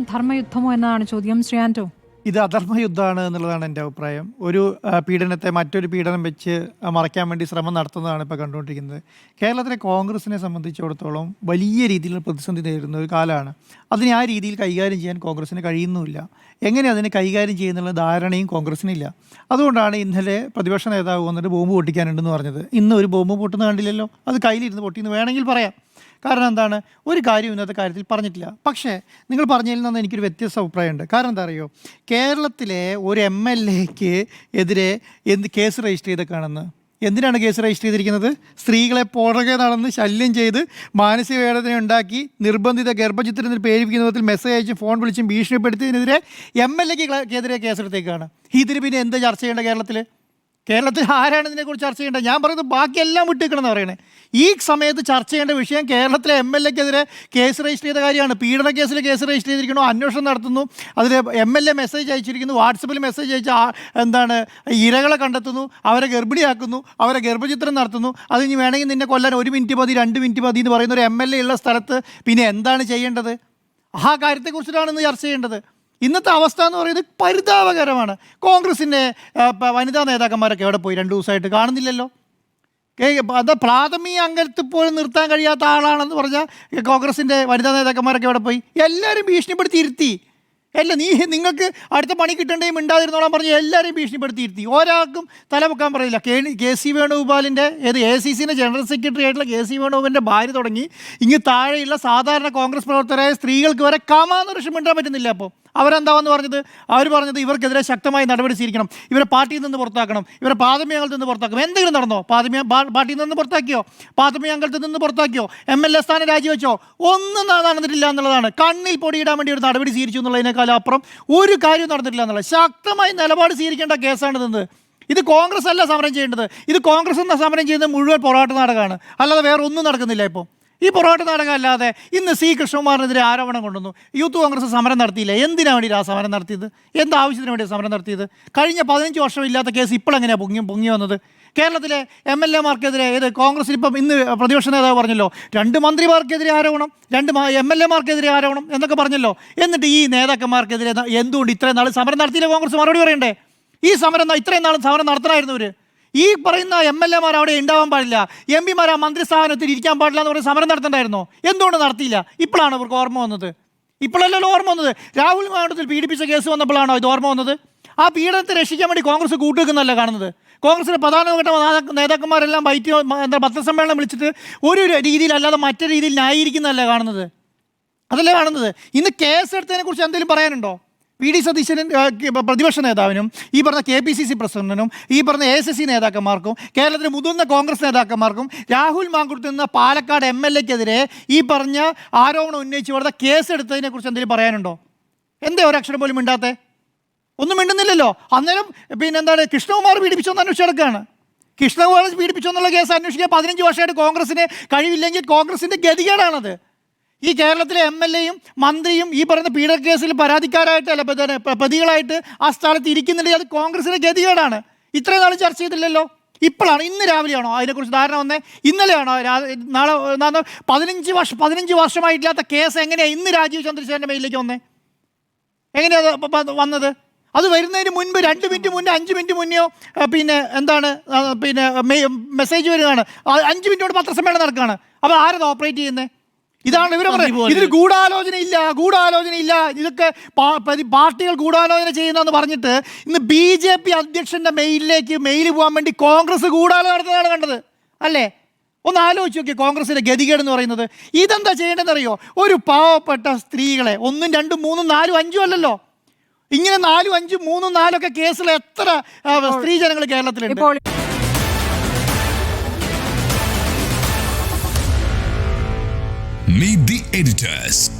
ധർമ്മയുദ്ധമോ എന്നതാണ് ചോദ്യം. ശ്രീ ആന്റോ. ഇത് അധർമ്മ യുദ്ധമാണ് എന്നുള്ളതാണ് എന്റെ അഭിപ്രായം. ഒരു പീഡനത്തെ മറ്റൊരു പീഡനം വെച്ച് മറയ്ക്കാൻ വേണ്ടി ശ്രമം നടത്തുന്നതാണ് ഇപ്പോൾ കണ്ടുകൊണ്ടിരിക്കുന്നത്. കേരളത്തിലെ കോൺഗ്രസിനെ സംബന്ധിച്ചിടത്തോളം വലിയ രീതിയിൽ പ്രതിസന്ധി നേരിടുന്ന ഒരു കാലമാണ്. അതിനെ ആ രീതിയിൽ കൈകാര്യം ചെയ്യാൻ കോൺഗ്രസ്സിന് കഴിയുന്നുമില്ല. എങ്ങനെ അതിനെ കൈകാര്യം ചെയ്യുന്നുള്ള ധാരണയും കോൺഗ്രസ്സിനില്ല അതുകൊണ്ടാണ് ഇന്നലെ പ്രതിപക്ഷ നേതാവ് വന്നിട്ട് ബോംബ് പൊട്ടിക്കാനുണ്ടെന്ന് പറഞ്ഞത്. ഇന്ന് ഒരു ബോംബ് പൊട്ടുന്ന കണ്ടില്ലല്ലോ? അത് കയ്യിലിരുന്ന് പൊട്ടിയെന്ന് വേണമെങ്കിൽ പറയാം. കാരണം എന്താണ്? ഒരു കാര്യം ഇന്നത്തെ കാര്യത്തിൽ പറഞ്ഞിട്ടില്ല. പക്ഷേ നിങ്ങൾ പറഞ്ഞതിൽ നിന്ന് എനിക്കൊരു വ്യത്യസ്ത അഭിപ്രായമുണ്ട്. കാരണം എന്താ അറിയോ? കേരളത്തിലെ ഒരു എം എൽ എക്ക് എതിരെ എന്ത് കേസ് രജിസ്റ്റർ ചെയ്തേക്കാണെന്ന്? എന്തിനാണ് കേസ് രജിസ്റ്റർ ചെയ്തിരിക്കുന്നത്? സ്ത്രീകളെ പുറകെ നടന്ന് ശല്യം ചെയ്ത് മാനസിക വേദന ഉണ്ടാക്കി നിർബന്ധിത ഗർഭചിത്രത്തിന് പേരിപ്പിക്കുന്ന വിധത്തിൽ മെസ്സേജ് അയച്ചും ഫോൺ വിളിച്ചും ഭീഷണിപ്പെടുത്തിയതിനെതിരെ എം എൽ എക്ക് എതിരെ കേസെടുത്തേക്കാണ്. ഇതിന് പിന്നെ എന്ത് ചർച്ച ചെയ്യേണ്ട കേരളത്തിൽ കേരളത്തിൽ ആരാണ് ഇതിനെക്കുറിച്ച് ചർച്ച ചെയ്യേണ്ടത്? ഞാൻ പറയുന്നത് ബാക്കിയെല്ലാം വിട്ടിരിക്കണമെന്ന് പറയണേ. ഈ സമയത്ത് ചർച്ച ചെയ്യേണ്ട വിഷയം കേരളത്തിലെ എം എൽ എക്കെതിരെ കേസ് രജിസ്റ്റർ ചെയ്ത കാര്യമാണ്. പീഡന കേസിൽ കേസ് രജിസ്റ്റർ ചെയ്തിരിക്കണോ അന്വേഷണം നടത്തുന്നു അതിൽ എം എൽ എ മെസ്സേജ് അയച്ചിരിക്കുന്നു വാട്സപ്പിൽ മെസ്സേജ് അയച്ച എന്താണ് ഇരകളെ കണ്ടെത്തുന്നു അവരെ ഗർഭിണിയാക്കുന്നു അവരെ ഗർഭചിത്രം നടത്തുന്നു. അത് ഇനി വേണമെങ്കിൽ നിന്നെ കൊല്ലാൻ ഒരു മിനിറ്റ് മതി രണ്ട് മിനിറ്റ് മതി എന്ന് പറയുന്ന ഒരു എം എൽ എ ഉള്ള സ്ഥലത്ത് പിന്നെ എന്താണ് ചെയ്യേണ്ടത്? ആ കാര്യത്തെക്കുറിച്ചിട്ടാണ് ഇന്ന് ചർച്ച ചെയ്യേണ്ടത്. ഇന്നത്തെ അവസ്ഥ എന്ന് പറയുന്നത് പരിതാപകരമാണ്. കോൺഗ്രസിന്റെ വനിതാ നേതാക്കന്മാരൊക്കെ എവിടെ പോയി? രണ്ട് ദിവസമായിട്ട് കാണുന്നില്ലല്ലോ. അത് പ്രാഥമിക അംഗത്തിൽ പോലും നിർത്താൻ കഴിയാത്ത ആളാണെന്ന് പറഞ്ഞാൽ കോൺഗ്രസിന്റെ വനിതാ നേതാക്കന്മാരൊക്കെ എവിടെ പോയി? എല്ലാവരും ഭീഷണിപ്പെടുത്തി ഇരുത്തി അല്ല നീ നിങ്ങൾക്ക് അടുത്ത പണി കിട്ടണ്ടേ മിണ്ടാതിരുന്നോളാൻ പറഞ്ഞ് എല്ലാവരെയും ഭീഷണിപ്പെടുത്തി ഇരുത്തി ഒരാൾക്കും തലമുക്കാൻ പറയില്ല. കെ കെ സി വേണുഗോപാലിന്റെ ഏത് എ സി സിന്റെ ജനറൽ സെക്രട്ടറി ആയിട്ടുള്ള കെ സി വേണുഗോപാലിന്റെ ഭാര്യ തുടങ്ങി. ഇങ്ങ് താഴെയുള്ള സാധാരണ കോൺഗ്രസ് പ്രവർത്തകരായ സ്ത്രീകൾക്ക് വരെ കമാന്ന് പക്ഷെ മിണ്ടാൻ പറ്റുന്നില്ല അപ്പോൾ. അവരെന്താവെന്ന് പറഞ്ഞത്? അവർ പറഞ്ഞത് ഇവർക്കെതിരെ ശക്തമായി നടപടി സ്വീകരിക്കണം. ഇവരെ പാർട്ടിയിൽ നിന്ന് പുറത്താക്കണം. ഇവരെ അംഗത്തിൽ നിന്ന് പുറത്താക്കണം. എന്തെങ്കിലും നടന്നോ? പ്രാഥമിക പാ- പാർട്ടിയിൽ നിന്ന് പുറത്താക്കിയോ? അംഗത്തിൽ നിന്ന് പുറത്താക്കിയോ? എം എൽ എ സ്ഥാനം രാജിവെച്ചോ? ഒന്നും നടന്നിട്ടില്ല എന്നുള്ളതാണ്. കണ്ണിൽ പൊടിയിടാൻ വേണ്ടി ഒരു നടപടി സ്വീകരിച്ചു എന്നുള്ളതിനേക്കാൾ അപ്പുറം ഒരു കാര്യവും നടന്നിട്ടില്ല എന്നുള്ളത്. ശക്തമായി നിലപാട് സ്വീകരിക്കേണ്ട കേസാണ് ഇതെന്ന് ഇത് കോൺഗ്രസ് അല്ല സമരം ചെയ്യേണ്ടത്. ഇത് കോൺഗ്രസ് എന്ന സമരം ചെയ്യുന്ന മുഴുവൻ പൊറാട്ട് നാടകമാണ്. അല്ലാതെ വേറെ ഒന്നും നടക്കുന്നില്ല ഇപ്പോൾ ഈ പൊറോട്ട നാടകം അല്ലാതെ ഇന്ന് സി കൃഷ്ണകുമാറിനെതിരെ ആരോപണം കൊണ്ടുവന്നു. യൂത്ത് കോൺഗ്രസ് സമരം നടത്തിയില്ല? എന്തിനാണ് വേണ്ടി ആ സമരം നടത്തിയത്? എന്ത് ആവശ്യത്തിന് വേണ്ടി സമരം നടത്തിയത്? കഴിഞ്ഞ പതിനഞ്ച് വർഷം ഇല്ലാത്ത കേസ് ഇപ്പോഴെങ്ങനെയാണ് പൊങ്ങി പൊങ്ങി വന്നത്? കേരളത്തിലെ എം എൽ എമാർക്കെതിരെ ഏത് കോൺഗ്രസിൽ ഇപ്പം ഇന്ന് പ്രതിപക്ഷ നേതാവ് പറഞ്ഞല്ലോ രണ്ട് മന്ത്രിമാർക്കെതിരെ ആരോപണം രണ്ട് എം എൽ എമാർക്കെതിരെ ആരോപണം എന്നൊക്കെ പറഞ്ഞല്ലോ. എന്നിട്ട് ഈ നേതാക്കന്മാർക്കെതിരെ എന്തുകൊണ്ട് ഇത്രയും നാൾ സമരം നടത്തിയില്ല കോൺഗ്രസ്? മറുപടി പറയണ്ടേ? ഈ സമരം ഇത്രയും നാളും സമരം നടത്തണമായിരുന്നു ഇവർ ഈ പറയുന്ന എം എൽ എമാർ അവിടെ ഉണ്ടാവാൻ പാടില്ല. എം പിമാർ ആ മന്ത്രിസ്ഥാനത്തിൽ ഇരിക്കാൻ പാടില്ല എന്ന് പറഞ്ഞ് സമരം നടത്തണ്ടായിരുന്നോ? എന്തുകൊണ്ട് നടത്തിയില്ല? ഇപ്പോഴാണ് അവർക്ക് ഓർമ്മ വന്നത്? ഇപ്പോഴല്ലല്ലോ ഓർമ്മ വന്നത്. രാഹുൽ മാണ്ഡത്തിൽ പീഡിപ്പിച്ച കേസ് വന്നപ്പോഴാണോ ഇത് ഓർമ്മ വന്നത്? ആ പീഡനത്തെ രക്ഷിക്കാൻ വേണ്ടി കോൺഗ്രസ് കൂട്ടുവെക്കുന്നല്ല കാണുന്നത്. കോൺഗ്രസിന്റെ പ്രധാനപ്പെട്ട നേതാക്കന്മാരെല്ലാം വൈറ്റ് എന്താ പത്രസമ്മേളനം വിളിച്ചിട്ട് ഒരു രീതിയിലല്ലാതെ മറ്റൊരു രീതിയിൽ ന്യായീകരിക്കുന്നതല്ല കാണുന്നത്. അതല്ലേ കാണുന്നത്? ഇന്ന് കേസ് എടുത്തതിനെ കുറിച്ച് എന്തെങ്കിലും പറയാനുണ്ടോ? വി ഡി സതീശനും പ്രതിപക്ഷ നേതാവിനും ഈ പറഞ്ഞ കെ പി സി സി പ്രസിഡന്റിനും ഈ പറഞ്ഞ എ എസ് എസ് സി നേതാക്കന്മാർക്കും കേരളത്തിലെ മുതിർന്ന കോൺഗ്രസ് നേതാക്കന്മാർക്കും രാഹുൽ മാങ്കുർത്ത് നിന്ന പാലക്കാട് എം എൽ എക്കെതിരെ ഈ പറഞ്ഞ ആരോപണം ഉന്നയിച്ച് വെറുതെ കേസ് എടുത്തതിനെ കുറിച്ച് എന്തെങ്കിലും പറയാനുണ്ടോ? എന്തേ ഒരക്ഷരം പോലും മിണ്ടാത്തെ? ഒന്നും മിണ്ടുന്നില്ലല്ലോ. അന്നേരം പിന്നെ എന്താണ് കൃഷ്ണകുമാർ അന്വേഷിച്ച് അന്വേഷിച്ചെടുക്കുകയാണ് കൃഷ്ണകുമാർ പീഡിപ്പിച്ചോന്നുള്ള കേസ് അന്വേഷിക്കാൻ പതിനഞ്ച് വർഷമായിട്ട് കോൺഗ്രസിന് കഴിവില്ലെങ്കിൽ കോൺഗ്രസിന്റെ ഗതികേടാണത്. ഈ കേരളത്തിലെ എം എൽ എയും മന്ത്രിയും ഈ പറയുന്ന പീഡന കേസിൽ പരാതിക്കാരായിട്ട് അല്ല പ്രതികളായിട്ട് ആ സ്ഥലത്ത് ഇരിക്കുന്നുണ്ടെങ്കിൽ അത് കോൺഗ്രസിന്റെ ഗതികേടാണ്. ഇത്രയും നാൾ ചർച്ച ചെയ്തില്ലല്ലോ. ഇപ്പോഴാണ് ഇന്ന് രാവിലെയാണോ അതിനെക്കുറിച്ച് ധാരണ വന്നേ? ഇന്നലെയാണോ നാളെ പതിനഞ്ച് വർഷം പതിനഞ്ച് വർഷമായിട്ടില്ലാത്ത കേസ് എങ്ങനെയാണ് ഇന്ന് രാജീവ് ചന്ദ്രശേഖരന്റെ മേലിലേക്ക് വന്നേ? എങ്ങനെയാ അത് പ- പ- വന്നത്? അത് വരുന്നതിന് മുൻപ് രണ്ട് മിനിറ്റ് മുന്നേ അഞ്ച് മിനിറ്റ് മുന്നെയോ പിന്നെ എന്താണ് പിന്നെ മെസ്സേജ് വരികയാണ്. അഞ്ച് മിനിറ്റ് കൊണ്ട് പത്രസമ്മേളനം നടക്കുകയാണ്. അപ്പോൾ ആരത് ഓപ്പറേറ്റ് ചെയ്യുന്നത് ഇതാണ് ഇവർ പറയുന്നത് ഇതിൽ ഗൂഢാലോചന ഇല്ല ഗൂഢാലോചന ഇല്ല ഇതൊക്കെ പാർട്ടികൾ ഗൂഢാലോചന ചെയ്യുന്നതെന്ന് പറഞ്ഞിട്ട് ഇന്ന് ബി ജെ പി അധ്യക്ഷന്റെ മെയിലിലേക്ക് മെയിൽ പോകാൻ വേണ്ടി കോൺഗ്രസ് ഗൂഢാലോചന നടത്തുന്നതാണ് കണ്ടത്. അല്ലേ? ഒന്ന് ആലോചിച്ച് നോക്കി കോൺഗ്രസിന്റെ ഗതികേട് എന്ന് പറയുന്നത്. ഇതെന്താ ചെയ്യേണ്ടതെന്ന് അറിയോ? ഒരു പാവപ്പെട്ട സ്ത്രീകളെ ഒന്നും രണ്ടും മൂന്നും നാലും അഞ്ചും അല്ലല്ലോ. ഇങ്ങനെ നാലും അഞ്ചും മൂന്നും നാലൊക്കെ കേസിൽ എത്ര സ്ത്രീ സ്ത്രീജനങ്ങൾ കേരളത്തിലുണ്ട്. Meet the editors.